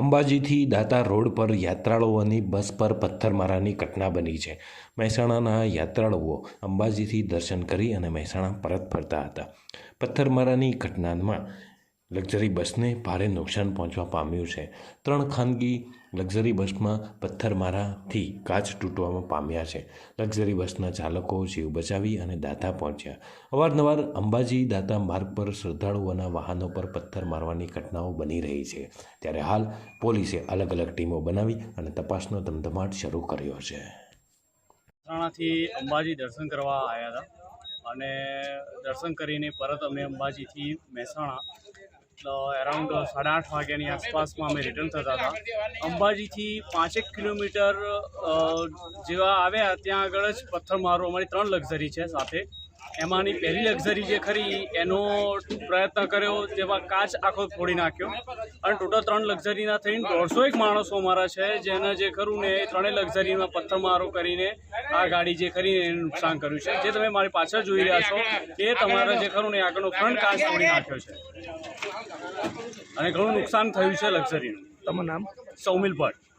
અંબાજીથી દાતા road પર યાત્રાળુઓની બસ પર પથ્થરમારાની ઘટના બની છે. મહેસાણાના યાત્રાળુઓ અંબાજીથી દર્શન કરી અને મહેસાણા પરત ફરતા હતા. પથ્થરમારાની ઘટનામાં લક્ઝરી બસને ભારે નુકસાન પહોંચવા પામ્યું છે. ત્રણ ખાનગી લક્ઝરી બસમાં પથ્થરમારાથી કાચ તૂટવામાં પામ્યા છે. લક્ઝરી બસના ચાલકો જીવ બચાવી અને દાતા પહોંચ્યા. અવારનવાર અંબાજી દાતા માર્ગ પર શ્રદ્ધાળુઓના વાહનો પર પથ્થર મારવાની ઘટનાઓ બની રહી છે. ત્યારે હાલ પોલીસે અલગ અલગ ટીમો બનાવી અને તપાસનો ધમધમાટ શરૂ કર્યો છે. મહેસાણાથી અંબાજી દર્શન કરવા આવ્યા હતા. અને દર્શન કરીને પરત અમે અંબાજીથી મહેસાણા અરાઉન્ડ સાડા આઠ વાગ્યાની આસપાસમાં અમે રિટર્ન થતા હતા. અંબાજીથી પાંચેક કિલોમીટર જેવા આવ્યા ત્યાં આગળ જ પથ્થરમારો અમારી ત્રણ લક્ઝરી છે સાથે. એમાંની પહેલી લક્ઝરી જે ખરી એનો પ્રયત્ન કર્યો જેમાં કાચ આખો ફોડી નાખ્યો. અને ટોટલ ત્રણ લક્ઝરીના થઈને દોઢસો એક માણસો અમારા છે જેને જે ખરું ને એ ત્રણેય લક્ઝરીમાં પથ્થરમારો કરીને આ ગાડી જે ખરી એને નુકસાન કર્યું છે. જે તમે મારી પાછળ જોઈ રહ્યા છો એ તમારા જે ખરું ને આગળનો ફ્રન્ટ કાચ ફોડી નાખ્યો છે. અને ઘણું નુકસાન થયું છે લક્ઝરીનું. તમારું નામ? સૌમિલ ભટ્ટ.